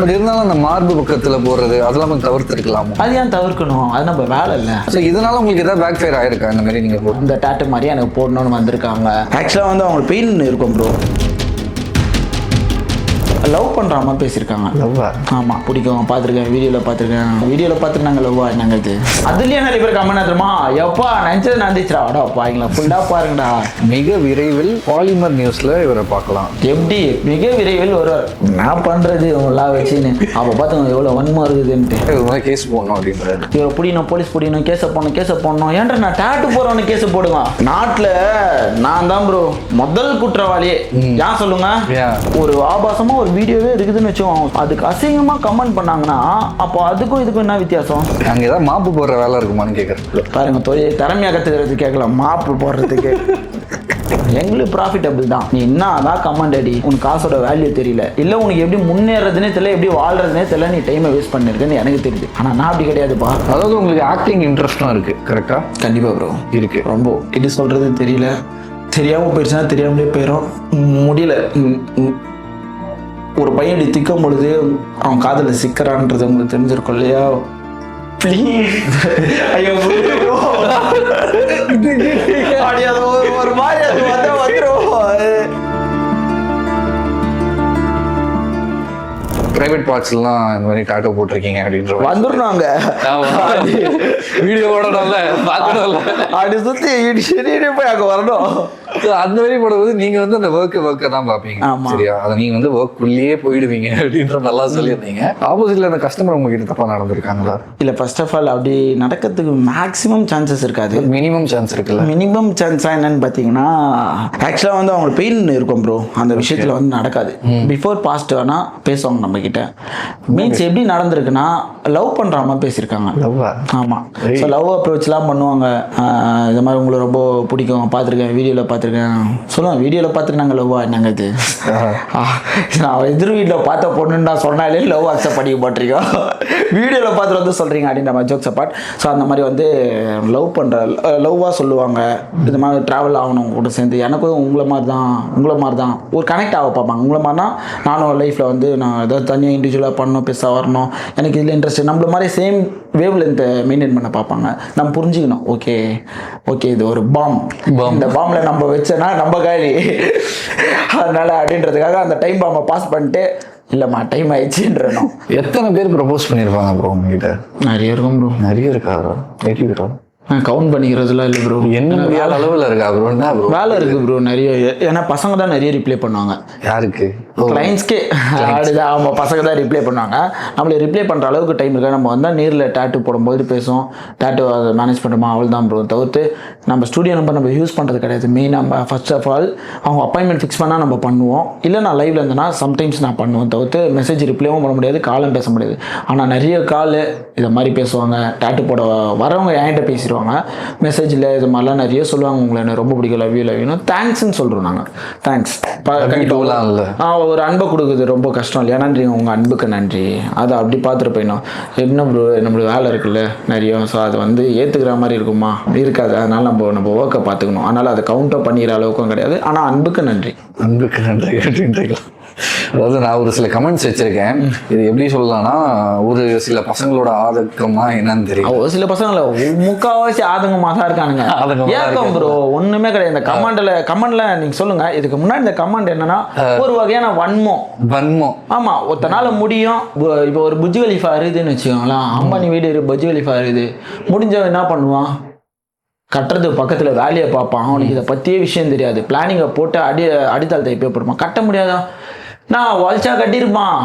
But இருந்தாலும் அந்த மார்பு பக்கத்துல போடுறது அதெல்லாம் கொஞ்சம் தவிர்த்துருக்கலாமோ? அது ஏன் தவிர்க்கணும்? அது நம்ம வேலை இல்லை. ஸோ இதனால உங்களுக்கு ஏதாவது பேக் ஃபயர் ஆயிருக்கா? இந்த மாதிரி நீங்க போட்டு இந்த டேட்டு மாதிரி எனக்கு போடணும்னு வந்திருக்காங்க. ஆக்சுவலாக வந்து அவங்களுக்கு பெயின் இருக்கும் ப்ரோ லவ் பண்ணுற மாதிரி பேசியிருக்காங்க. லவ்வா ஆமாம் பிடிக்கும். பார்த்துருக்கேன் வீடியோவில் பார்த்துருக்கேன். வீடியோவில் பார்த்துட்டு நாங்கள் லவ்வா என்னங்க இது? அதுலேயே நிறைய பேர் கம்மன் தெரியுமா எப்பா நினச்சது நடந்துச்சுடா. அடா பாருங்களா ஃபுல்லாக பாருங்கடா. மிக விரைவில் பாலிமர் நியூஸ்ல இவரை பார்க்கலாம். எப்படி? மிக விரைவில் வருவார் நான் பண்ணுறது இவங்களாம் வச்சுன்னு. அப்போ பார்த்துங்க எவ்வளோ வன்மம் இருக்குதுன்ட்டு. கேஸ் போடணும் அப்படின்றாரு. இவரை பிடிக்கணும் போலீஸ் பிடிக்கணும் கேஸை போடணும் கேஸை போடணும். ஏன்டா நான் டேட்டு போறவனு கேஸ் போடுவான்? நாட்டில் நான் தான் ப்ரோ முதல் குற்றவாளியே ஏன் சொல்லுங்க? ஒரு ஆபாசமா ஒரு வீடியோவே இருக்குதுன்னு வச்சுக்கோங்க. அதுக்கு அசிங்கமா கமெண்ட் பண்ணாங்கன்னா அப்போ அதுக்கும் இதுக்கும் என்ன வித்தியாசம்? அங்க ஏதாவது மாப்பு போடுற வேலை இருக்குமான்னு கேட்குறேன் பாருங்க தொழில் திறமையா கத்துக்கிறது கேட்கலாம். மாப்பு போடுறதுக்கு எங்களுக்கு ப்ராஃபிட்டபிள் தான். நீ என்ன அதான் கமெண்ட் அடி உனக்கு காசோட வேல்யூ தெரியல. இல்லை உனக்கு எப்படி முன்னேறதுனே தெரியல எப்படி வாழ்றதுனே தெரியல நீ டைமை வேஸ்ட் பண்ணிருக்கேன்னு எனக்கு தெரியுது. ஆனால் நான் அப்படி கிடையாதுப்பா. அதாவது உங்களுக்கு ஆக்டிங் இன்ட்ரெஸ்டும் இருக்கு கரெக்டா கண்டிப்பா ப்ரோ இருக்கு. ரொம்ப. எப்படி சொல்றது தெரியல. தெரியாம போயிடுச்சுன்னா தெரியாமலே போயிடும் முடியல. ஒரு பையன் இப்படி திக்கும் பொழுது அவன் காதுல சிக்கறான்றது உங்களுக்கு தெரிஞ்சிருக்கும் இல்லையா? ப்ளீஸ் ஐயோ ஒரு மாதிரி அது பிரைவேட் பார்ட்ஸ்லாம் இந்த மாதிரி டாட்டோ போட்டிருக்கீங்க அப்படின்ற வந்துடணும் வீடியோவோட நல்ல பார்க்கணும்ல. அப்படி சுத்தி இடி இடி போய் அங்க வரணும். So, அந்த மாதிரி போடும்போது நீங்க வந்து அந்த ஒர்க் ஒர்க்கை தான் பார்ப்பீங்க. சரியா? அதை நீங்க வந்து ஒர்க் உள்ளேயே போயிடுவீங்க அப்படின்ற நல்லா சொல்லியிருந்தீங்க. ஆப்போசிட்ல அந்த கஸ்டமர் உங்ககிட்ட தப்பா நடந்திருக்காங்களா? இல்ல ஃபர்ஸ்ட் ஆஃப் ஆல் அப்படி நடக்கிறதுக்கு மேக்ஸிமம் சான்சஸ் இருக்காது. மினிமம் சான்ஸ் இருக்குல்ல? மினிமம் சான்ஸாக என்னன்னு பார்த்தீங்கன்னா ஆக்சுவலாக வந்து அவங்களுக்கு பெயின் இருக்கும் ப்ரோ அந்த விஷயத்தில் வந்து நடக்காது. பிஃபோர் பாஸ்ட் வேணால் பேசுவாங்க நம்ம கிட்ட. மீன்ஸ் எப்படி நடந்திருக்குன்னா லவ் பண்ணுற மாதிரி பேசியிருக்காங்க. லவ்வா ஆமாம் ஸோ லவ் அப்ரோச்லாம் பண்ணுவாங்க. இது மாதிரி உங்களை ரொம்ப பிடிக்கும். பார்த்துருக்கேன். வீடியோவில் பார்த்துருக்கேன். சொல்லுவாங்க வீடியோவில் பார்த்துட்டு நாங்கள் லவ்வா என்னங்க இது? நான் எதிர் வீட்டில் பார்த்த பொண்ணுன்னு நான் சொன்னாலே லவ் அக்செப்ட் பண்ணிக்க மாட்டீங்க வீடியோவில் பார்த்துட்டு வந்து சொல்கிறீங்க அப்படின்ற மாதிரி ஜோக்ஸ் அப்பார்ட் ஸோ அந்த மாதிரி வந்து லவ் பண்ணுற லவ்வாக சொல்லுவாங்க. இது மாதிரி ட்ராவல் ஆகணும் கூட சேர்ந்து. எனக்கும் உங்களை மாதிரி தான் உங்களை மாதிரி தான் ஒரு கனெக்ட் ஆக பார்ப்பாங்க. உங்களை மாதிரி தான் நானும் லைஃப்பில் வந்து நான் ஏதாவது தனியாக இண்டிவிஜுவலாக பண்ணணும் பெருசாக வரணும். எனக்கு இதில் இன்ட்ரெஸ்ட் நம்மள மாதிரி சேம் வேவ் லென்த்தை மெயின்டைன் பண்ண பார்ப்பாங்க. நம்ம புரிஞ்சுக்கணும். ஓகே. ஓகே இது ஒரு பாம். இந்த பாம்பில் நம்ம வச்சோன்னா நம்ம காலி. அதனால அப்படின்றதுக்காக அந்த டைம் பாம்பை பாஸ் பண்ணிட்டு இல்லைம்மா டைம் ஆயிடுச்சுன்றணும். எத்தனை பேர் ப்ரப்போஸ் பண்ணியிருப்பாங்க ப்ரோ உங்ககிட்ட? நிறைய இருக்கும் ப்ரோ நிறைய இருக்கா நிறைய நான் கவுண்ட் பண்ணிக்கிறதுலாம் இல்லை ப்ரோ என்ன முடியாத அளவில் இருக்கா ப்ரோ என்ன ப்ரோ வேலை இருக்குது ப்ரோ நிறைய. ஏன்னா பசங்க தான் நிறைய ரிப்ளை பண்ணுவாங்க. யாருக்கு? கிளைண்ட்ஸ்க்கே அப்படிதான் அவங்க பசங்க தான் ரிப்ளை பண்ணுவாங்க. நம்மளை ரிப்ளை பண்ணுற அளவுக்கு டைம் இருக்கா? நம்ம வந்தால் நேரில் டேட்டு போடும்போது பேசுவோம். டேட்டு அதை மேனேஜ் பண்ணுறோமா அவள் தான் ப்ரோ தவிர்த்து நம்ம ஸ்டூடியோ நம்பர் நம்ம யூஸ் பண்ணுறது கிடையாது. மெயின் நம்ம ஃபர்ஸ்ட் ஆஃப் ஆல் அவங்க அப்பாயின்மெண்ட் ஃபிக்ஸ் பண்ணால் நம்ம பண்ணுவோம். இல்லை நான் லைவ்ல இருந்தேன்னா சம்டைம்ஸ் நான் பண்ணுவேன். தவிர்த்து மெசேஜ் ரிப்ளைவும் பண்ண முடியாது காலும் பேச முடியாது. ஆனால் நிறைய கால் இதை மாதிரி பேசுவாங்க. டேட்டு போட வரவங்க என்கிட்ட பேசிடுவாங்க. மெசேஜில் இது மாதிரிலாம் நிறைய சொல்லுவாங்க. உங்களை எனக்கு ரொம்ப பிடிக்கும் லவ் யூ லவ் யூன்னு தேங்க்ஸ்ன்னு சொல்கிறோம் நாங்கள் தேங்க்ஸ் இல்லை ஆ ஒரு அன்பை கொடுக்குது. ரொம்ப கஷ்டம் இல்லையா? நன்றி. உங்கள் அன்புக்கு நன்றி. அதை அப்படி பார்த்துட்டு போயிடணும். என்ன ப்ரோ நம்மளுக்கு வேலை இருக்குல்ல? நிறைய. ஸோ அது வந்து ஏற்றுக்கிற மாதிரி இருக்குமா? இருக்காது. அதனால நம்ம நம்ம ஒர்க்கை பார்த்துக்கணும். அதனால் அதை கவுண்டர் பண்ணிக்கிற அளவுக்கும் கிடையாது. ஆனால் அன்புக்கு நன்றி. அன்புக்கு நன்றி. அப்படின்றீங்களா அதாவது நான் ஒரு சில கமெண்ட்ஸ் வச்சிருக்கேன். இது எப்படி சொல்லலாம்னா ஒரு சில பசங்களோட ஆதக்கமா என்னன்னு தெரியும் ஒரு சில பசங்கள முக்கால்வாசி ஆதங்கமாக தான் இருக்கானுங்க. ஆதங்கமா ஏக்கம் ப்ரோ ஒன்றுமே கிடையாது. இந்த கமெண்ட்ல கமெண்ட்ல நீங்க சொல்லுங்க. இதுக்கு முன்னாடி இந்த கமெண்ட் என்னன்னா ஒரு வகையான வன்மம். வன்மம். ஆமா ஒத்தனால முடியும். இப்போ ஒரு புஜ் கலிஃபா இருக்குதுன்னு வச்சுக்கோங்களேன். அம்பானி வீடு இருக்கு புஜ் கலிஃபா இருக்குது முடிஞ்சவன் என்ன பண்ணுவான்? கட்டுறது பக்கத்தில் வேலையை பார்ப்பான். அவனுக்கு இதை பற்றியே விஷயம் தெரியாது. பிளானிங்கை போட்டு அடி அடித்தளத்தை எப்போ போடுப்பான் கட்ட முடியாதா? நான் வலிச்சா கட்டியிருப்பான்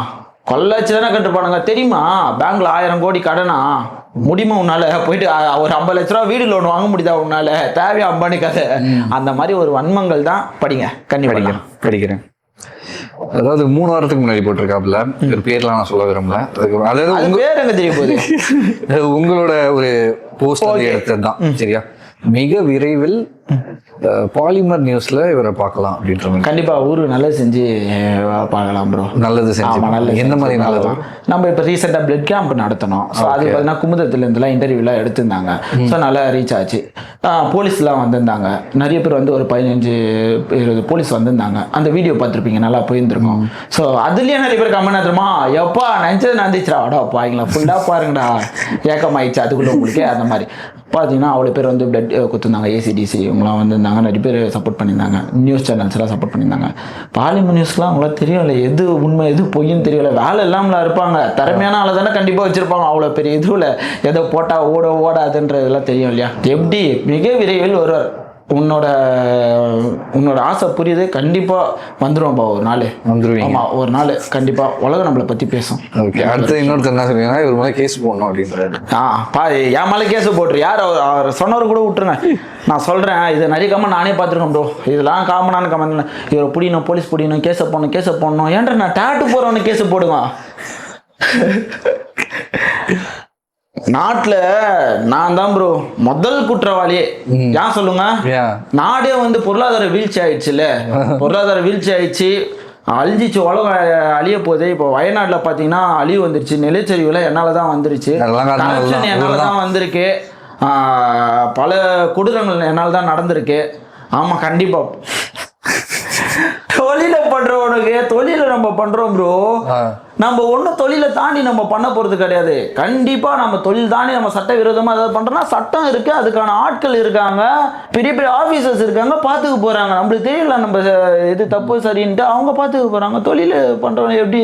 கொள்ளாச்சு தானே கட்டுப்பானுங்க தெரியுமா? பேங்க்ல ஆயிரம் கோடி கடனா? முடியுமா உன்னால? போயிட்டு ஒரு ஐம்பது லட்ச ரூபா வீடு லோன் வாங்க முடியுதா உன்னால? தேவையா அம்பானி கதை? அந்த மாதிரி ஒரு வன்மங்கள் தான் படிங்க. கண்ணி படிக்கிறேன் படிக்கிறேன். அதாவது மூணு வாரத்துக்கு முன்னாடி போட்டிருக்காப்புல. ஒரு பேர்லாம் நான் சொல்ல விரும்பல. அதாவது அது உங்க பேர் எங்க தெரிய போகுது? உங்களோட ஒரு போஸ்ட் எடுத்தது தான் சரியா? மிக விரைவில் பாலிமர் நியூஸ்ல இவரை பார்க்கலாம் அப்படின்ற கண்டிப்பா ஊரு நல்லது செஞ்சு பார்க்கலாம் ப்ரோ நல்லது செஞ்சு நல்லது எந்த மாதிரி நல்லது. நம்ம இப்போ ரீசெண்டாக பிளட் கேம்ப் நடத்தினோம் ஸோ அது பார்த்தீங்கன்னா குமுதத்துல இருந்துலாம் இன்டர்வியூலாம் எடுத்திருந்தாங்க. ஸோ நல்லா ரீச் ஆச்சு. போலீஸ்லாம் வந்திருந்தாங்க. நிறைய பேர் வந்து ஒரு பதினஞ்சு இருபது போலீஸ் வந்திருந்தாங்க. அந்த வீடியோ பார்த்துருப்பீங்க நல்லா போயிருந்திருக்கும். ஸோ அதுலேயே நிறைய பேர் கமெண்ட் தெரியுமா எப்பா நினச்சது நடந்துச்சுடா அடா பாருங்களா ஃபுல்லாக பாருங்கடா. ஏக்கமாயிடுச்சு அதுக்குள்ள உங்களுக்கு அந்த மாதிரி. பார்த்தீங்கன்னா அவ்வளோ பேர் வந்து பிளட் கொடுத்துருந்தாங்க ஏசிடிசி இவங்களாம் வந்திருந்தாங்க நிறைய பேர் சப்போர்ட் பண்ணியிருந்தாங்க. நியூஸ் சேனல்ஸ்லாம் சப்போர்ட் பண்ணியிருந்தாங்க. பாலிமர் நியூஸ்லாம் அவங்களாம் தெரியல. எது உண்மை எது பொய்ன்னு தெரியல. வேலை இல்லாமலாம் இருப்பாங்க. திறமையான ஆளை தானே கண்டிப்பாக வச்சுருப்பாங்க. அவ்வளோ பெரிய இதுவில் எதை போட்டால் ஓட ஓடாதுன்றதெல்லாம் தெரியும் இல்லையா? எப்படி? மிக விரைவில் ஒருவர் உன்னோட உன்னோட ஆசை புரியுது கண்டிப்பாக வந்துருவோம்ப்பா ஒரு நாள். வந்துருவீங்க. ஆமாம் ஒரு நாள் கண்டிப்பாக உலகம் நம்மளை பற்றி பேசும். ஓகே அடுத்து இன்னொருத்தர் என்ன சொல்றீங்கன்னா இவர் மேலே கேஸ் போடணும் அப்படின்றாரு. ஆ பா என் மேலே கேஸ் போட்டுரு. யார் அவர் அவர் சொன்னவர் கூட விட்டுருங்க. நான் சொல்கிறேன் இது நிறைய கமெண்ட் நானே பார்த்துருக்கேன் ப்ரோ இதெல்லாம் காமனான கமெண்ட் இவரை பிடிக்கணும் போலீஸ் பிடிக்கணும் கேஸை போடணும் கேஸை போடணும். ஏன்டா நான் டேட்டு போகிறவனு கேஸை போடுங்க நாட்டில் நான் தான் ப்ரோ முதல் குற்றவாளியே ஏன் சொல்லுங்க? நாடே வந்து பொருளாதார வீழ்ச்சி ஆயிடுச்சுல்ல பொருளாதார வீழ்ச்சி ஆயிடுச்சு. அழிஞ்சிச்சு உலகம் அழிய போகுது. இப்போ வயநாட்டில் பார்த்தீங்கன்னா அழிவு வந்துருச்சு. நிலச்சரிவுல என்னால் தான் வந்துருச்சு. என்னால் தான் வந்திருக்கு. பல கொடூரங்கள் என்னால் தான் நடந்திருக்கு. ஆமாம் கண்டிப்பாக தொழிலை பண்றவனுக்கு தொழிலை நம்ம பண்றோம் ப்ரோ. நம்ம ஒன்றும் தொழிலை தாண்டி நம்ம பண்ண போறது கிடையாது. கண்டிப்பா நம்ம தொழில் தாண்டி நம்ம சட்ட விரோதமா ஏதாவது பண்றோம்னா சட்டம் இருக்கு அதுக்கான ஆட்கள் இருக்காங்க. பெரிய பெரிய ஆபீசர்ஸ் இருக்காங்க பார்த்துக்க போறாங்க. நம்மளுக்கு தெரியல நம்ம இது தப்பு சரின்ட்டு அவங்க பார்த்துக்க போறாங்க. தொழில் பண்றவங்க எப்படி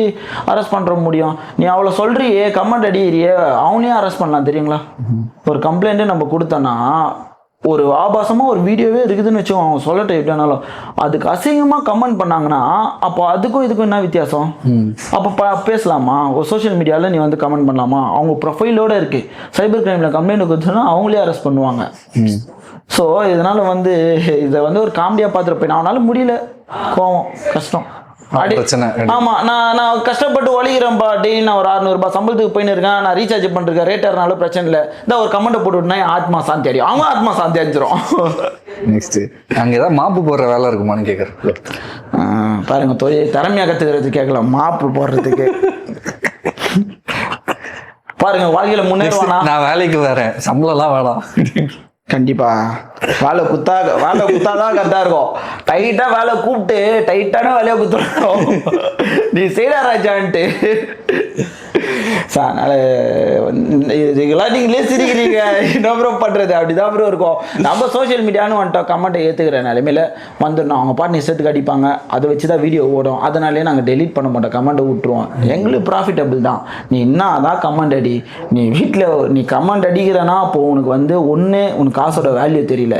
அரெஸ்ட் பண்ற முடியும்? நீ அவ்வளோ சொல்றியே கமெண்ட் அடிக்கிறியே அவனையும் அரெஸ்ட் பண்ணலாம் தெரியுங்களா? ஒரு கம்ப்ளைண்ட்டு நம்ம கொடுத்தோன்னா ஒரு ஆபாசமாக ஒரு வீடியோவே இருக்குதுன்னு வச்சுக்கோங்க அவங்க சொல்லட்டும் எப்படினாலும். அதுக்கு அசிங்கமாக கமெண்ட் பண்ணாங்கன்னா அப்போ அதுக்கும் இதுக்கும் என்ன வித்தியாசம்? அப்போ பேசலாமா? ஒரு சோஷியல் மீடியாவில் நீ வந்து கமெண்ட் பண்ணலாமா? அவங்க ப்ரொஃபைலோட இருக்கு. சைபர் கிரைமில் கம்ப்ளைண்ட் கொடுத்தோன்னா அவங்களே அரெஸ்ட் பண்ணுவாங்க. ஸோ இதனால் வந்து இதை வந்து ஒரு காமெடியாக பார்த்துருப்பேன் அவனால முடியல. கோவம் கஷ்டம். ஆமா நான் நான் கஷ்டப்பட்டு ஒழிகிறேன்ப்பா டெய்லி நான் ஒரு 600 ரூபாய் சம்பளத்துக்கு போயின்னு இருக்கேன். நான் ரீசார்ஜ் பண்ணிருக்கேன். ரேட்டர்னால பிரச்சனை இல்லை. இந்த ஒரு கமெண்ட் போட்டு விட்டா என் ஆத்மா சாந்தி அடையும். அவங்க ஆத்மா சாந்தி அடைஞ்சிரும். நெக்ஸ்ட் அங்க ஏதாவது மாப்பு போடுற வேலை இருக்குமான்னு கேட்குறேன் பாருங்க தொழில் திறமையா கத்துக்கிறது கேட்கலாம். மாப்பு போடுறதுக்கு. பாருங்க வாழ்க்கையில முன்னேறுவானா? நான் வேலைக்கு வரேன். சம்பளம்லாம் வேணாம். கண்டிப்பா. வேலை குத்தா வேலை குத்தாதான் கரெக்டா இருக்கும். டைட்டா வேலை கூப்பிட்டு டைட்டான வேலையை குத்துறோம். நீ செய்டா ராஜான்ட்டு. So, இதுக்கெல்லாம் நீங்களே சிரிக்கிறீங்க. என்ன ப்ரோ பண்ணுறது அப்படிதான் ப்ரோ இருக்கும். நம்ம சோஷியல் மீடியான்னு வந்துட்டோம். கமெண்ட்டை ஏற்றுக்கிற நிலைமையில வந்துடணும். அவங்க பாட்டு நிசத்துக்கு அடிப்பாங்க. அதை வச்சு தான் வீடியோ ஓடும். அதனாலே நாங்கள் டெலீட் பண்ண மாட்டோம். கமெண்ட்டை விட்டுருவோம் எங்களுக்கு ப்ராஃபிட்டபிள் தான். நீ என்ன அதான் கமெண்ட் அடி. நீ வீட்டில் நீ கமெண்ட் அடிக்கிறனா அப்போ உனக்கு வந்து ஒன்று உனக்கு காசோட வேல்யூ தெரியல.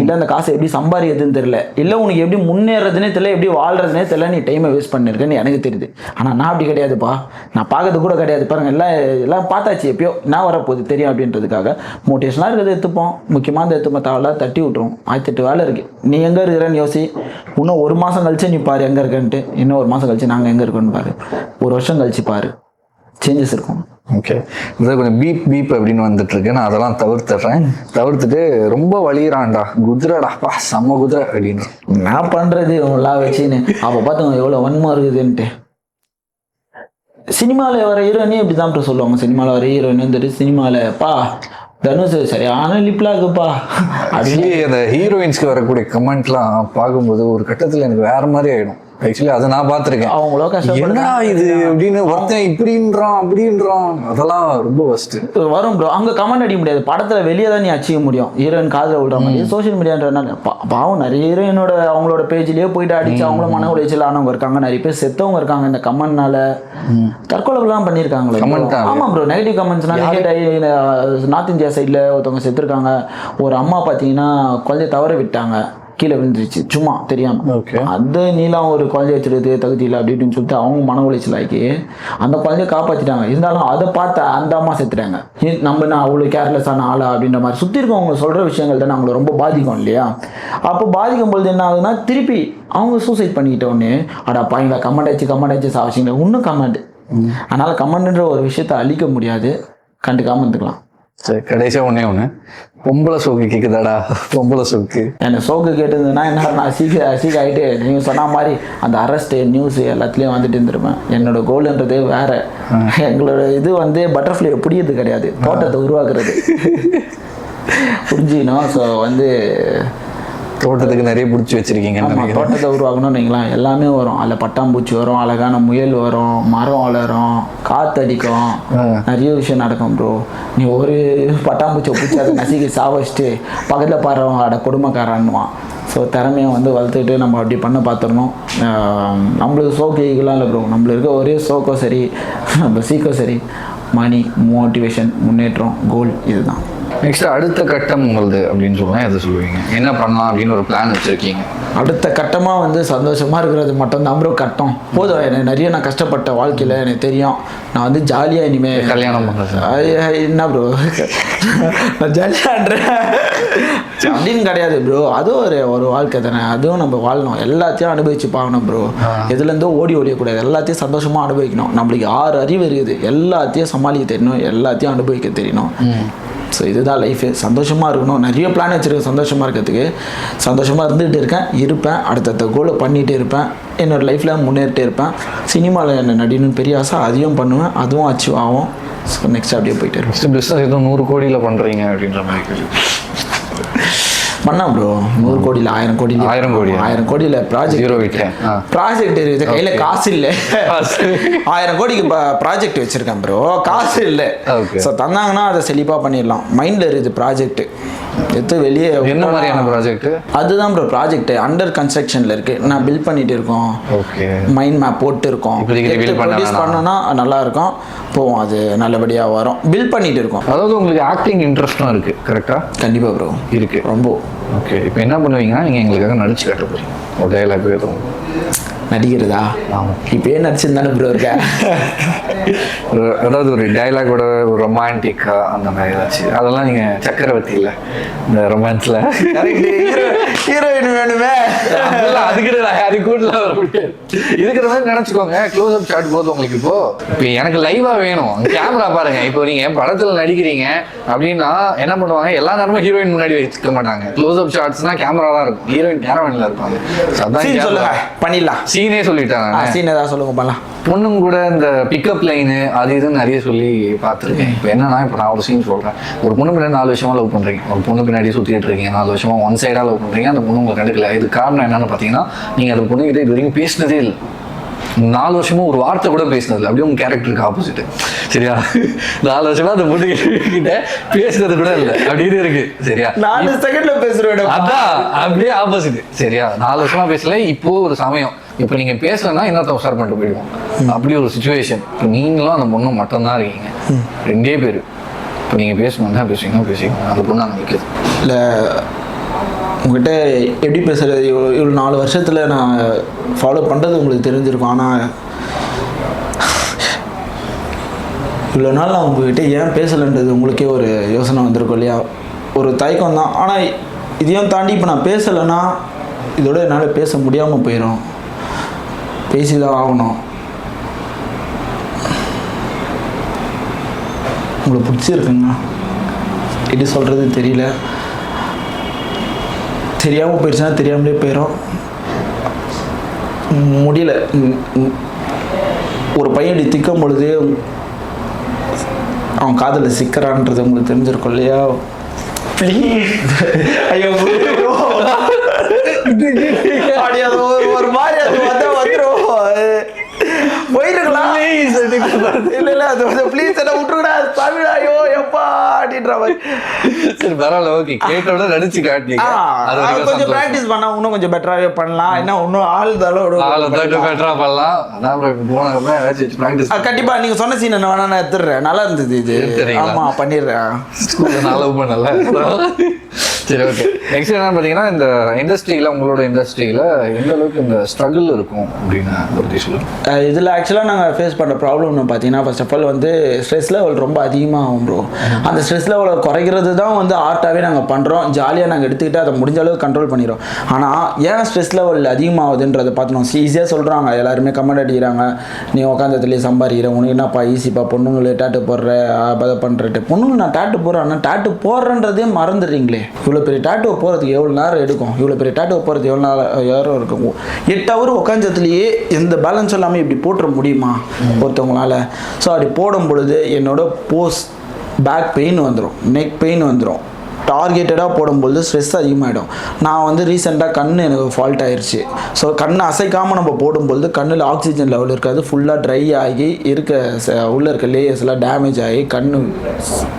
இல்லை அந்த காசை எப்படி சம்பாதிக்கிறதுன்னு தெரியல. இல்லை உனக்கு எப்படி முன்னேறதுனே தெரியல எப்படி வாழ்றதுனே தெரியல நீ டைமை வேஸ்ட் பண்ணிருக்கேன்னு எனக்கு தெரியுது. ஆனால் நான் அப்படி கிடையாதுப்பா. நான் பார்க்கறது கூட கிடையாது. பாருங்கள் எல்லாம் எல்லாம் பார்த்தாச்சு எப்பயோ. நான் வரப்போகுது தெரியும் அப்படின்றதுக்காக. மோட்டிவேஷனாக இருக்கிறத எடுத்துப்போம். முக்கியமாக அந்த எடுத்துப்போம். தவளை தட்டி விட்ருவோம் ஆயிரத்தெட்டு வேலை இருக்குது நீ எங்கே இருக்கிறேன்னு யோசி. இன்னும் ஒரு மாதம் கழிச்சு நீ பாரு எங்கே இருக்கேன்ட்டு. இன்னும் ஒரு மாதம் கழிச்சு நாங்கள் எங்கே இருக்கோன்னு பாரு. ஒரு வருஷம் கழிச்சு பாரு. சேஞ்சஸ் இருக்கும். ஓகே இதை கொஞ்சம் பீப் பீப் அப்படின்னு வந்துட்டு இருக்கு நான் அதெல்லாம் தவிர்த்துடுறேன். தவிர்த்துட்டு ரொம்ப வலிகிறான்டா குதிரைடா. பா செம்ம குதிரை அப்படின்னு. நான் பண்ணுறது இவங்களாம் வச்சுன்னு. அப்போ பார்த்துங்க எவ்வளோ வன்மம் இருக்குதுன்ட்டு. சினிமாவில் வர ஹீரோயினே இப்படி தான் சொல்லுவாங்க. சினிமாவில் வர ஹீரோயின் வந்துட்டு சினிமாவில் பா தனுஷ் சரியான லிப்லா இருக்குப்பா அப்படின்னு ஆக்சுவலி அந்த ஹீரோயின்ஸ்க்கு வரக்கூடிய கமெண்ட்லாம் பார்க்கும்போது ஒரு கட்டத்தில் எனக்கு வேற மாதிரி ஆயிடும். ஆக்சுவலி அதை நான் பார்த்துருக்கேன். அவங்களோ கஷ்டப்படுறாங்க என்னடா இது? அப்படின்னு ஒருத்தன் இப்படின்றான் அப்படின்றான். அதெல்லாம் ரொம்ப ஃபர்ஸ்ட் வரும் ப்ரோ அங்கே கமெண்ட் அடிக்க முடியாது. படத்தில் வெளியே தான் நீ அச்சிக்க முடியும். ஹீரோயின் காதில் விடுற மாதிரி. சோஷியல் மீடியான்றனால பாவம். நிறைய ஹீரோயினோட அவங்களோட பேஜ்லேயே போயிட்டு அடிச்சு அவங்களும் மன உளைச்சல் ஆனவங்க இருக்காங்க. நிறைய பேர் செத்தவங்க இருக்காங்க இந்த கமெண்ட்னால தற்கொலைலாம் பண்ணியிருக்காங்களே Comment ஆ? ஆமாம் ப்ரோ நெகட்டிவ் கமெண்ட்ஸ்னால ஹேட் ஆகி நார்த் இந்தியா சைடில் ஒருத்தவங்க செத்துருக்காங்க. ஒரு அம்மா பார்த்தீங்கன்னா குழந்தைய தவற விட்டாங்க. கீழே விழுந்துருச்சு. சும்மா தெரியாம. Okay. அது நீலாம் ஒரு குழந்தைய வச்சிருது தகுதி இல்லை அப்படி இப்படின்னு சொல்லிட்டு அவங்க மன உளைச்சல் ஆக்கி அந்த குழந்தைய காப்பாற்றிட்டாங்க இருந்தாலும் அதை பார்த்த அந்த அம்மா செத்துட்டாங்க. நம்ம என்ன அவ்வளோ கேர்லெஸ்ஸான ஆளா அப்படின்ற மாதிரி. சுற்றி இருக்கவங்க சொல்கிற விஷயங்கள் தானே அவங்கள ரொம்ப பாதிக்கும் இல்லையா? அப்போ பாதிக்கும் பொழுது என்ன ஆகுதுன்னா திருப்பி அவங்க சூசைட் பண்ணிக்கிட்ட உடனே அடா பாய்ங்களா கமெண்ட் ஆச்சு கமெண்ட் ஆச்சு சாவச்சிங்களா இன்னும் கமெண்ட் அதனால் கமெண்ட்ன்ற ஒரு விஷயத்தை அழிக்க முடியாது. கண்டுக்காம இருந்துக்கலாம். சரி கடைசியா ஒண்ணே ஒண்ணு. பொம்பளை சோக்கு கேக்குதாடா? பொம்பளை சோக்கு. எனக்கு சோக்கு கேட்டதுன்னா என்ன நான் சீக்க சீக்க ஆகிட்டு நீங்கள் சொன்ன மாதிரி அந்த அரெஸ்ட்டு நியூஸ் எல்லாத்துலேயும் வந்துட்டு இருந்திருப்பேன். என்னோட கோல்ன்றது வேற. எங்களோட இது வந்து பட்டர்ஃப்ளை பிடிக்கிறது கிடையாது. தோட்டத்தை உருவாக்குறது. புரிஞ்சுக்கணும். ஸோ வந்து தோட்டத்துக்கு நிறைய பிடிச்சி நினைக்கிறேன். தோட்டத்தை உருவாக்கணும்னு வைங்களேன். எல்லாமே வரும். அதில் பட்டாம்பூச்சி வரும் அழகான முயல் வரும் மரம் வளரும் காத்தடிக்கும் ஆ. நிறைய விஷயம் நடக்கும் ப்ரோ நீ ஒரு பட்டாம்பூச்சியை பிடிச்சி அதை நசுக்கி சாவச்சிட்டு பக்கத்தில் பாடுறவங்க அட குடும்பக்காரன்னுவான். ஸோ திறமையை வந்து வளர்த்துட்டு நம்ம அப்படி பண்ண பார்த்துடணும் நம்மளுக்கு சோக்கைகள்லாம் இல்லை ப்ரோ நம்மளுக்கு இருக்க ஒரே சோக்கோ சரி நம்ம சீக்கோ சரி. மணி மோட்டிவேஷன் முன்னேற்றம் கோல் இதுதான். நெக்ஸ்ட் அடுத்த கட்டம் உங்களுது அப்படின்னு சொன்னா எதை சொல்லுவீங்க? என்ன பண்ணலாம் அப்படின்னு ஒரு பிளான் வச்சிருக்கீங்க? அடுத்த கட்டமாக வந்து சந்தோஷமாக இருக்கிறது மட்டும் தான் கட்டம். போதும் எனக்கு நிறைய நான் கஷ்டப்பட்ட வாழ்க்கையில் எனக்கு தெரியும். நான் வந்து ஜாலியாக இனிமேல் கல்யாணம் ஐ- ஐ- என்ன ப்ரோ நான் ஜாலியான்றேன் அப்படின்னு கிடையாது ப்ரோ அதுவும் ஒரு ஒரு வாழ்க்கை தானே. அதுவும் நம்ம வாழணும். எல்லாத்தையும் அனுபவிச்சு பார்க்கணும் ப்ரோ எதுலேருந்தோ ஓடி ஓடியக்கூடாது எல்லாத்தையும் சந்தோஷமாக அனுபவிக்கணும். நம்மளுக்கு ஆறு அறிவு இருக்குது. எல்லாத்தையும் சமாளிக்க தெரியணும். எல்லாத்தையும் அனுபவிக்க தெரியணும். ஸோ இதுதான் லைஃபு சந்தோஷமாக இருக்கணும். நிறைய பிளான் வச்சுருக்கேன் சந்தோஷமாக இருக்கிறதுக்கு. சந்தோஷமாக இருந்துகிட்டு இருக்கேன். இருப்பேன். அடுத்தடுத்த கோலை பண்ணிகிட்டே இருப்பேன். என்னோடய லைஃப்பில் முன்னேறிட்டே இருப்பேன். சினிமாவில் என்ன நடிகணும்னு பெரிய ஆசை. அதையும் பண்ணுவேன். அதுவும் அச்சீவ் ஆகும். ஸோ நெக்ஸ்ட் அப்படியே போயிட்டு இருப்பேன் பிஸ்னஸ் எதுவும் நூறு கோடியில் பண்ணுறீங்க அப்படின்ற மாதிரி பண்ணலாம் ப்ரோ நூறு கோடியில் ஆயிரம் கோடி ஆயிரம் கோடியா? ஆயிரம் கோடியில் ப்ராஜெக்ட் ஆ. ப்ராஜெக்ட் இருக்குது கையில் காசு இல்லை. ஆயிரம் கோடிக்கு ப்ராஜெக்ட் வச்சிருக்கேன் ப்ரோ காசு இல்லை. ஸோ தந்தாங்கன்னா அதை செழிப்பாக பண்ணிடலாம். மைண்டில் இருக்குது ப்ராஜெக்ட் எடுத்து வெளியே என்ன மாதிரியான ப்ராஜெக்ட் அதுதான் ப்ரோ ப்ராஜெக்ட் அண்டர் கன்ஸ்ட்ரக்ஷனில் இருக்கு. நான் பில்ட் பண்ணிட்டு இருக்கோம். ஓகே மைண்ட் மேப் போட்டு இருக்கோம். ப்ரொடியூஸ் வேணாம். பண்ணோன்னா நல்லா இருக்கும். போவோம். அது நல்லபடியாக வரும். பில்ட் பண்ணிட்டு இருக்கோம். அதாவது உங்களுக்கு ஆக்டிங் இன்ட்ரெஸ்டும் இருக்கு கரெக்டா கண்டிப்பாக ப்ரோ இருக்கு. ரொம்ப. ஓகே இப்போ என்ன பண்ணுவீங்கன்னா நீங்க எங்களுக்காக நடிச்சு காட்ட போறீங்க. ஒரு டைலாக் எதுவும் நடிக்கிறதா? ஆமா. இப்பயே நடிச்சிருந்தானே ப்ரோ இருக்க? அதாவது ஒரு டைலாகோட ஒரு ரொமான்டிக்கா அந்த மாதிரி ஏதாச்சும் அதெல்லாம் நீங்க சக்கரவர்த்தி இல்ல. இந்த ரொமான்ஸ்ல ஹீரோயின் வேணுமே. அதுக்கு யாரும் கூடல வர முடியாது. மாதிரி நினைச்சுக்கோங்க. க்ளோஸ் அப் ஷாட் போதும் உங்களுக்கு இப்போ. இப்போ எனக்கு லைவா வேணும். கேமரா பாருங்க. இப்போ நீங்க படத்துல நடிக்கிறீங்க அப்படின்னா என்ன பண்ணுவாங்க? எல்லா நேரமும் ஹீரோயின் முன்னாடி வச்சுக்க மாட்டாங்க. க்ளோஸ் அப் ஷாட்ஸ்னா கேமரா தான் இருக்கும். ஹீரோயின் கேமரால இருப்பாங்க. சீன் சொல்லுங்க. பண்ணிடலாம். சீனே சொல்லிட்டாங்க சீன் ஏதாவது சொல்லுங்க பண்ணலாம். பொண்ணுங்க கூட இந்த பிக்கப் லைனு அது இதுன்னு நிறைய சொல்லி பார்த்துருக்கேன். இப்போ என்னன்னா இப்போ நான் ஒரு சீன் சொல்கிறேன் ஒரு பொண்ணு பின்னாடி நாலு வருஷமா லவ் பண்ணுறீங்க ஒரு பொண்ணு பின்னாடி சுற்றிட்டு இருக்கீங்க. நாலு வருஷமா ஒன் சைடாக லவ் பண்ணுறீங்க அந்த பொண்ணு உங்களுக்கு கண்டுக்கல. இது காரணம் என்னன்னு பார்த்தீங்கன்னா நீங்கள் அந்த பொண்ணுகிட்ட இது வரைக்கும் பேசினதே இல்லை. நாலு வருஷமா ஒரு வார்த்தை கூட பேசினது அப்படியே உங்க கேரக்டருக்கு ஆப்போசிட் சரியா? நாலு வருஷமா அந்த பொண்ணு கிட்ட பேசுனது கூட இல்லை. அப்படின்னு இருக்கு. சரியா? நாலு செகண்ட்ல பேசுறேன் அதான் அப்படியே ஆப்போசிட் சரியா? நாலு வருஷமா பேசல இப்போ ஒரு சமயம். இப்போ நீங்க பேசலன்னா இன்னொருத்த உசார் பண்ணிட்டு போயிடுவோம் அப்படி ஒரு சுச்சுவேஷன் இப்போ நீங்களும் அந்த பொண்ணும் மட்டும்தான் இருக்கீங்க. ரெண்டே பேர். இப்போ நீங்க பேசணும் தான் பேசுவீங்க பேசுவீங்க அந்த பொண்ணு அங்கே நிற்குது இல்லை உங்ககிட்ட எப்படி பேசுகிறது இவ்வளோ இவ்வளோ நாலு வருஷத்தில் நான் ஃபாலோ பண்ணுறது உங்களுக்கு தெரிஞ்சிருக்கும். ஆனால் இவ்வளோ நாள் நான் உங்ககிட்ட ஏன் பேசலைன்றது உங்களுக்கே ஒரு யோசனை வந்திருக்கும் இல்லையா? ஒரு தயக்கம் தான். ஆனால் இதையும் தாண்டி இப்போ நான் பேசலைன்னா இதோட என்னால் பேச முடியாமல் போயிடும் பேசி தான் ஆகணும். உங்களுக்கு பிடிச்சிருக்குங்க எப்படி சொல்கிறது தெரியல. தெரியாமல் போயிடுச்சுன்னா தெரியாமலே போயிடும் முடியல. ஒரு பையன் இப்படி திக்கும் பொழுது அவன் காதில் சிக்கிறான்றது உங்களுக்கு தெரிஞ்சிருக்கும் இல்லையா? ஐயோ bro. அப்படி அது ஒரு மாதிரி அது வந்து வந்துடும் போயிருக்கலாம். இல்ல இல்ல அது வந்து ப்ளீஸ் என்ன விட்டுருடா தமிழ் மாதிரி சரி பரவாயில்ல ஓகே கேட்டோட நடிச்சு வரைக்கும் கொஞ்சம். ப்ராக்டிஸ் பண்ணா இன்னும் கொஞ்சம் பெட்டராகவே பண்ணலாம். இன்னும் இன்னும் ஆள் தளவு நாலு தட்டு பெட்டரா பண்ணலாம். ஏதாச்சும் ப்ராக்டிஸ் கண்டிப்பா நீங்க சொன்ன சீன் என்ன வேணா நான் எடுத்துடுறேன். நல்லா இருந்தது இது? ஆமா பண்ணிடுறேன். லவ் பண்ணல. சரி ஓகே நெக்ஸ்ட் என்ன பார்த்தீங்கன்னா இந்த இண்டஸ்ட்ரியில் உங்களோட இண்டஸ்ட்ரியில் எந்த அளவுக்கு இந்த ஸ்ட்ரகிள் இருக்கும் அப்படின்னு பற்றி சொல்லுங்கள் இதில் ஆக்சுவலாக நாங்கள் ஃபேஸ் பண்ணுற ப்ராப்ளம்னு பார்த்தீங்கன்னா ஃபர்ஸ்ட் ஆஃப் ஆல் வந்து ஸ்ட்ரெஸ் லெவல் ரொம்ப அதிகமாகும் ப்ரோ அந்த ஸ்ட்ரெஸ் லெவலை குறைக்கிறது தான் வந்து ஆர்ட்டாகவே நாங்கள் பண்ணுறோம் ஜாலியாக நாங்கள் எடுத்துக்கிட்டு அதை முடிஞ்ச அளவுக்கு கண்ட்ரோல் பண்ணிடுறோம். ஆனால் ஏன் ஸ்ட்ரெஸ் லெவல் அதிகமாகுதுன்றதை பார்த்தோம் ஈஸியாக சொல்கிறாங்க எல்லாருமே கமெண்ட் அடிக்கிறாங்க. நீ உட்காந்ததுலேயே சம்பாதிக்கிற. உனக்கு என்னப்பா ஈஸிப்பா பொண்ணுங்களை டேட்டு போடுற அதை பண்ணுறட்டு பொண்ணுங்க நான் டேட்டு போடுறேன். ஆனால் டேட்டு போடுறன்றதே மறந்துடுறீங்களே. இவ்வளோ பெரிய டாட்டோ போகிறதுக்கு எவ்வளோ நேரம் எடுக்கும்? இவ்வளோ பெரிய டாட்டோ போகிறது எவ்வளோ நேரம் நேரம் இருக்கும். எட்டு ஹவர் உட்காந்ததுலேயே எந்த பேலன்ஸ் இல்லாமல் இப்படி போட்டுற முடியுமா? ஒருத்தவங்களால. ஸோ அப்படி போடும் பொழுது என்னோட போஸ் பேக் பெயின் வந்துடும் நெக் பெயின் வந்துடும் டார்கெட்டடாக போடும்பொழுது ஸ்ட்ரெஸ் அதிகமாகிடும் நான் வந்து ரீசெண்டாக கண் எனக்கு ஃபால்ட் ஆயிடுச்சு ஸோ கண் அசைக்காமல் நம்ம போடும்பொழுது கண்ணில் ஆக்சிஜன் லெவல் இருக்காது. ஃபுல்லாக ட்ரை ஆகி இருக்க ச- இருக்க லேயர்ஸ்லாம் டேமேஜ் ஆகி கண்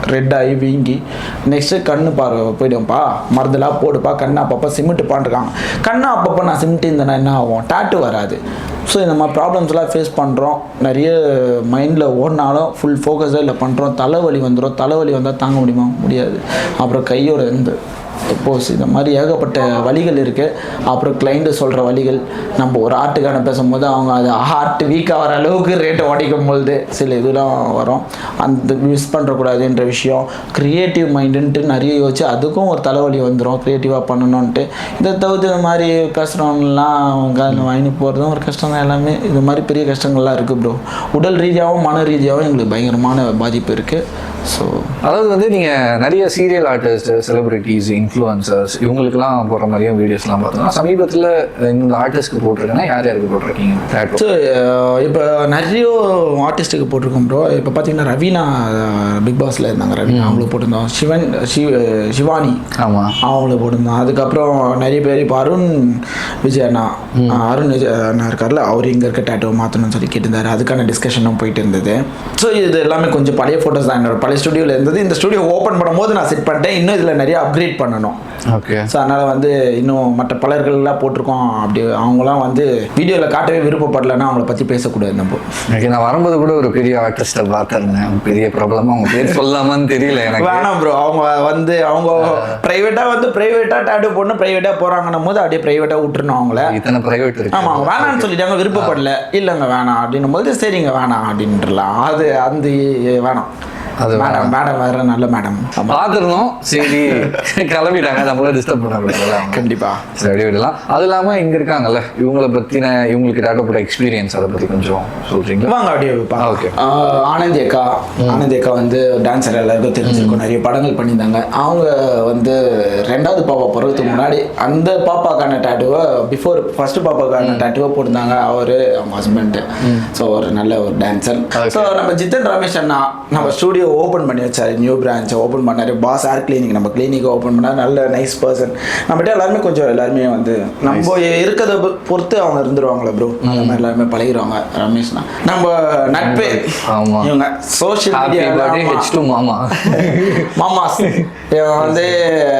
ரெட் ஆகி வீங்கி நெக்ஸ்ட்டு கண் பாரு போயிடும்ப்பா மருந்தெல்லாம் போடுப்பா. கண்ணை அப்பப்போ சிமெண்ட்டு பாண்டிருக்காங்க கண்ணை அப்பப்போ நான் சிமெண்ட் இருந்தேன்னா என்ன ஆகும்? டாட்டு வராது. ஸோ இந்த மாதிரி ப்ராப்ளம்ஸ்லாம் ஃபேஸ் பண்ணுறோம் நிறைய மைண்டில் ஓடினாலும் ஃபுல் ஃபோக்கஸாக இல்லை பண்ணுறோம் தலைவலி வந்துடும் தலைவலி வந்தால் தாங்க முடியுமா? முடியாது. அப்புறம் கையோட இருந்து. போஸ் இந்த மாதிரி ஏகப்பட்ட வழிகள் இருக்குது அப்புறம் கிளைண்ட்டு சொல்கிற வழிகள் நம்ம ஒரு ஆர்ட்டுக்கான பேசும்போது அவங்க அது ஹார்ட் வீக்காக வர அளவுக்கு ரேட்டை உடைக்கும் பொழுது சில இதெல்லாம் வரும். அந்த மிஸ் பண்ணுறக்கூடாதுன்ற விஷயம். க்ரியேட்டிவ் மைண்டுன்ட்டு நிறைய யோசிச்சு அதுக்கும் ஒரு தலைவலி வந்துடும் க்ரியேட்டிவாக பண்ணணுன்ட்டு இதை தவிர்த்து இந்த மாதிரி பேசுகிறவங்கலாம் அவங்க வாங்கி போகிறதும் ஒரு கஷ்டம் தான் எல்லாமே. இது மாதிரி பெரிய கஷ்டங்கள்லாம் இருக்குது ப்ரோ உடல் ரீதியாகவும் மன ரீதியாகவும் எங்களுக்கு பயங்கரமான பாதிப்பு இருக்குது ஸோ அதாவது வந்து நீங்கள் நிறைய சீரியல் ஆர்டிஸ்ட் செலிபிரிட்டிஸ் இன்ஃப்ளூயன்சர்ஸ் இவங்களுக்குலாம் போடுற மாதிரியும் வீடியோஸ்லாம் பார்த்தோம்னா சமீபத்தில் இந்த ஆர்டிஸ்ட்க்கு போட்டிருக்கேன்னா யார் யாருக்கு போட்டிருக்கீங்க? ஸோ இப்போ நிறைய ஆர்டிஸ்ட்டுக்கு போட்டிருக்கோம் ப்ரோ இப்போ பார்த்தீங்கன்னா ரவீனா பிக் பாஸில் இருந்தாங்க. ரவீனா அவங்களுக்கு போட்டிருந்தோம். சிவன் சிவ சிவானி ஆமாம் அவங்களுக்கு போட்டிருந்தோம். அதுக்கப்புறம் நிறைய பேர் இப்போ அருண் விஜய் அண்ணா அருண் விஜய் அண்ணா இருக்கார்ல அவர் இங்கே இருக்க டேட்டோ மாற்றணும்னு சொல்லி கேட்டிருந்தாரு. அதுக்கான டிஸ்கஷனும் போயிட்டு இருந்தது. ஸோ இது எல்லாமே கொஞ்சம் பழைய ஃபோட்டோஸ் தான். என்னோட பழைய ஸ்டுடியோவில் இருந்தது. இந்த ஸ்டுடியோ ஓப்பன் பண்ணும்போது நான் செட் பண்ணிட்டேன். இன்னும் இதில் நிறைய அப்கிரேட் பண்ணணும். ஓகே ஸோ அதனால் வந்து இன்னும் மற்ற பலர்கள்லாம் போட்டிருக்கோம். அப்படி அவங்களாம் வந்து வீடியோவில் காட்டவே விருப்பப்படலைன்னா அவங்கள பற்றி பேசக்கூடாது நம்ம. எனக்கு நான் வரும்போது கூட ஒரு பெரிய ஆர்டிஸ்ட்டை பார்த்துருந்தேன். பெரிய ப்ராப்ளமாக அவங்க பேர் சொல்லாமான்னு தெரியல எனக்கு. வேணாம் ப்ரோ அவங்க வந்து அவங்க ப்ரைவேட்டாக வந்து ப்ரைவேட்டாக டேட்டு போடணும் ப்ரைவேட்டாக போகிறாங்கன்னும் போது அப்படியே ப்ரைவேட்டாக விட்டுறணும் அவங்கள. இத்தனை பிரைவேட் இருக்கு. ஆமாம் அவங்க வேணாம்னு சொல்லிட்டாங்க. விருப்பப்படல. இல்லைங்க வேணாம். அப்படின்னும் போது சரிங்க வேணாம் அப்படின்றலாம். அது அந்த வேணாம். அது மேடம் மேடம் வேற நல்ல மேடம் பார்த்துருந்தோம் சரி கிளம்பிட்டாங்க. நம்மள டிஸ்டர்ப் பண்ணக்கூடாது கண்டிப்பாக சரி விடலாம். அது இல்லாமல் இங்கே இருக்காங்கல்ல இவங்கள பற்றின இவங்களுக்கு டேட்டப்பட்ட எக்ஸ்பீரியன்ஸ் அதை பற்றி கொஞ்சம் சொல்கிறீங்களா வாங்க அப்படியே. ஆஹ் ஆனந்தி அக்கா. ஆனந்தி அக்கா வந்து டான்ஸர் எல்லாருக்கும் தெரிஞ்சிருக்கும். நிறைய படங்கள் பண்ணியிருந்தாங்க. அவங்க வந்து ரெண்டாவது பாப்பா பிறகுறதுக்கு முன்னாடி அந்த பாப்பாக்கான டேட்டுவை பிஃபோர் ஃபர்ஸ்ட் பாப்பாக்கான டேட்டுவை போட்டிருந்தாங்க அவர் அவங்க ஹஸ்பண்டு ஸோ ஒரு நல்ல ஒரு டான்சர் Okay. ஸோ நம்ம ஜித்தன் ரமேஷ் அண்ணா நம்ம ஸ்டூடியோ ஓப்பன் பண்ணி வச்சாரு நியூ பிரான்ச் ஓப்பன் பண்ணாரு. பாஸ் ஏர் கிளினிக் நம்ம கிளினிக் ஓப்பன் பண்ணாரு நல்ல நைஸ் பர்சன் நம்மகிட்ட எல்லாருமே கொஞ்சம் எல்லாருமே வந்து நம்ம இருக்கிறத பொறுத்து அவங்க இருந்துருவாங்களே ப்ரோ அந்த மாதிரி எல்லாருமே பழகிடுவாங்க ரமேஷ்னா. நம்ம நட்பே. இவங்க சோஷியல் மீடியா ஹெச் டூ மாமா. மாமாஸ். இவங்க வந்து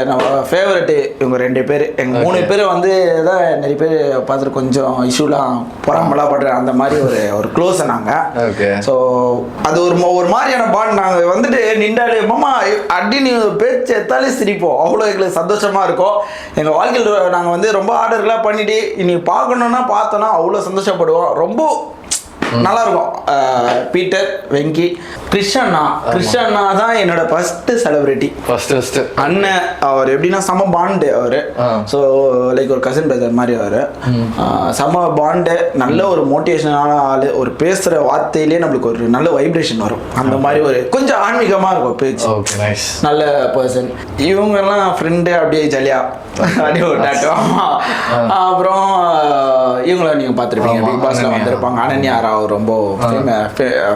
நம்ம ஃபேவரட்டு இவங்க ரெண்டு பேர். எங்க மூணு பேர் வந்து தான் நிறைய பேர் பார்த்துட்டு கொஞ்சம் இஷ்யூலாம் பொறாமலாம் படுற அந்த மாதிரி ஒரு ஒரு க்ளோஸ் நாங்க. Okay. ஸோ அது ஒரு ஒரு மாதிரியான பாண்ட் நாங்கள் வந்துட்டு நின்றாலே மாமா அடி நீ பேச்சு எடுத்தாலே சிரிப்போம். அவ்வளோ எங்களுக்கு சந்தோஷமாக இருக்கும். எங்கள் வாழ்க்கையில் நாங்கள் வந்து ரொம்ப ஆர்டர்லாம் பண்ணிட்டு இனி பார்க்கணுன்னா பார்த்தோன்னா அவ்வளோ சந்தோஷப்படுவோம். ரொம்ப நல்லா இருக்கும் பீட்டர் வெங்கி கிருஷ்ணண்ணா. கிருஷ்ணண்ணா தான் என்னோட ஃபர்ஸ்ட் செலிபிரிட்டி ஃபர்ஸ்ட் ஃபர்ஸ்ட் அண்ணன் அவர் எப்படின்னா சம பாண்டு அவர். ஸோ லைக் ஒரு கசின் பிரதர் மாதிரி அவர். சம பாண்டு நல்ல ஒரு மோட்டிவேஷனான ஆள். ஒரு பேசுகிற வார்த்தையிலே நம்மளுக்கு ஒரு நல்ல வைப்ரேஷன் வரும். அந்த மாதிரி ஒரு கொஞ்சம் ஆன்மீகமாக இருக்கும் பேச்சு. நல்ல பர்சன் இவங்கெல்லாம் ஃப்ரெண்டு அப்படியே ஜாலியாக ஒரு tattoo. அப்புறம் இவங்கள நீங்கள் பார்த்துருப்பீங்க. பிக் பாஸ்ல. வந்திருப்பாங்க. அனன்யா ராவ். ரொம்ப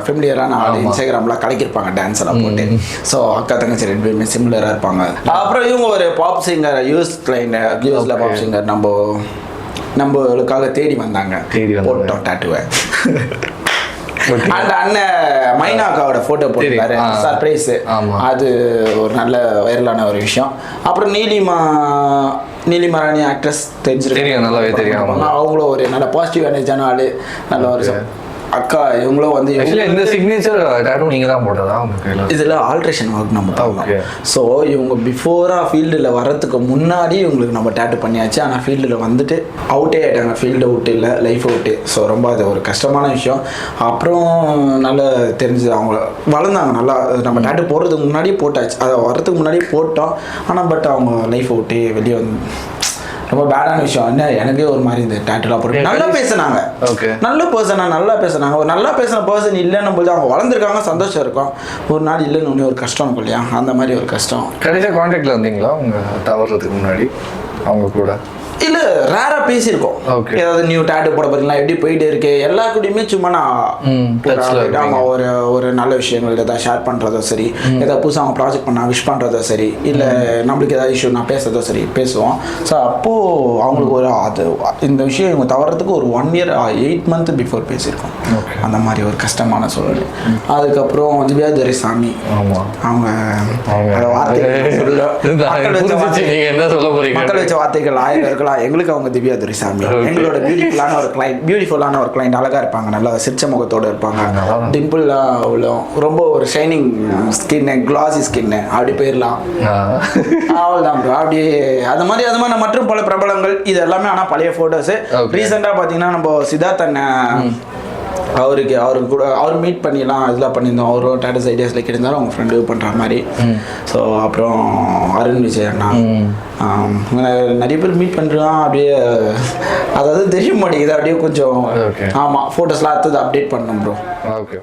ஃபெமிலியரான ஆள். இன்ஸ்டாகிராம்லாம் கலக்கிருப்பாங்க டான்ஸ் எல்லாம் போட்டு. ஸோ அக்கா தங்கச்சி ரெண்டு பேருமே சிமிலராக இருப்பாங்க. அப்புறம் இவங்க ஒரு பாப் சிங்கர் யூஸ் கிளைண்ட் யூஎஸ்ல பாப் சிங்கர் நம்ம நம்மளுக்காக தேடி வந்தாங்க. போட்டோம் டாட்டுவை. அந்த அண்ணன் மைனா அக்காவோட போட்டோ போட்டிருக்காரு. சர்ப்ரைஸ். அது ஒரு நல்ல வைரலான ஒரு விஷயம். அப்புறம் நீலிமா நீலிமா ராணி ஆக்ட்ரஸ் தெரிஞ்சிருக்கு நல்லாவே தெரியும். அவங்களும் ஒரு நல்ல பாசிட்டிவ் எனர்ஜியான ஆளு. நல்ல ஒரு. அக்கா இவங்களும் வந்து இந்த சிக்னேச்சர் டேட்டும் நீங்க தான் போட்டதா இதில் ஆல்ட்ரேஷன் ஒர்க் நம்ம. பண்ணோம் ஸோ இவங்க பிஃபோராக ஃபீல்டில் வரத்துக்கு முன்னாடி இவங்களுக்கு நம்ம டேட்டு பண்ணியாச்சு. ஆனால் ஃபீல்டில் வந்துட்டு அவுட்டே ஆகிட்டாங்க ஃபீல்டு அவுட் இல்லை லைஃப் அவுட்டு ஸோ ரொம்ப அது ஒரு கஷ்டமான விஷயம். அப்புறம் நல்லா தெரிஞ்சது அவங்க வளர்ந்தாங்க. நல்லா நம்ம டேட்டு போடுறதுக்கு முன்னாடி போட்டாச்சு. அதை வரதுக்கு முன்னாடி போட்டோம். ஆனால் பட் அவங்க லைஃப் அவுட்டே வெளியே வந்து ரொம்ப பேடான விஷயம் என்ன எனக்கே ஒரு மாதிரி இந்த டேட்டுலாம் போட்டு நல்லா பேசுனாங்க. ஓகே நல்ல பர்சனா நல்லா பேசுனாங்க. ஒரு நல்லா பேசுன பர்சன் இல்லைன்னும் போது அவங்க வளர்ந்துருக்காங்க சந்தோஷம் இருக்கும். ஒரு நாள் இல்லைன்னு ஒண்ணு ஒரு கஷ்டம் இருக்கும் இல்லையா? அந்த மாதிரி ஒரு கஷ்டம். கடைசியாக காண்டாக்டில் வந்தீங்களா? உங்க தவறதுக்கு முன்னாடி அவங்க கூட? இல்ல ரேரா பேசியிருக்கோம். ஏதாவது நியூ டேட்டு போட போறீங்களா? எப்படி போயிட்டு இருக்கு? எல்லா கூடயுமே சும்மா நான் ஒரு- ஒரு நல்ல விஷயங்கள் ஏதாவது ஷேர் பண்றதோ சரி ஏதாவது புதுசாக அவங்க ப்ராஜெக்ட் பண்ணா விஷ் பண்றதோ சரி இல்ல நம்மளுக்கு ஏதாவது இஷ்யூ நான் பேசுறதோ சரி பேசுவோம். ஸோ அப்போ அவங்களுக்கு ஒரு அது இந்த விஷயம் இவங்க தவறதுக்கு ஒரு one year eight month before பேசியிருக்கோம். அந்த மாதிரி ஒரு கஷ்டமான சூழ்நிலை அதுக்கப்புறம் திவ்யா துரைசாமி. ஆமா. அவங்க வார்த்தைகள் சொல்ல- மக்கள் வச்ச வார்த்தைகள். ஆயிரம் இருக்கலாம் எங்களுக்கு அவங்க திவ்யா துரைசாமி. எங்களோட பியூட்டிஃபுல்லான ஒரு கிளைண்ட் பியூட்டிஃபுல்லான ஒரு கிளைண்ட் அழகா இருப்பாங்க நல்லா சிரிச்ச முகத்தோட இருப்பாங்க. டிம்பிள்லாம் உள்ள ரொம்ப ஒரு ஷைனிங் ஸ்கின்னு கிளாசி ஸ்கின்னு அப்படி போயிடலாம். அவ்வளோதான் bro. அப்படியே அது மாதிரி அது மாதிரி மற்றும் பல பிரபலங்கள் இது எல்லாமே ஆனால் பழைய ஃபோட்டோஸு. ரீசெண்டாக பார்த்தீங்கன்னா நம்ம சித்தார்த் அண்ணன் அவருக்கு அவருக்கு கூட அவர் மீட் பண்ணிலாம் இதெல்லாம் பண்ணியிருந்தோம். அவரும் டேட்டஸ் ஐடியாஸில் இருந்தாலும் அவங்க ஃப்ரெண்டு பண்ணுற மாதிரி. ஸோ அப்புறம் அருண் விஜய் அண்ணா. நிறைய பேர் மீட் பண்ணுறான் அப்படியே அதாவது தெரிய மாட்டேங்குது. அப்படியே கொஞ்சம். ஆமாம் ஃபோட்டோஸ்லாம் அடுத்தது அப்டேட் பண்ணோம் ப்ரோ ஓகே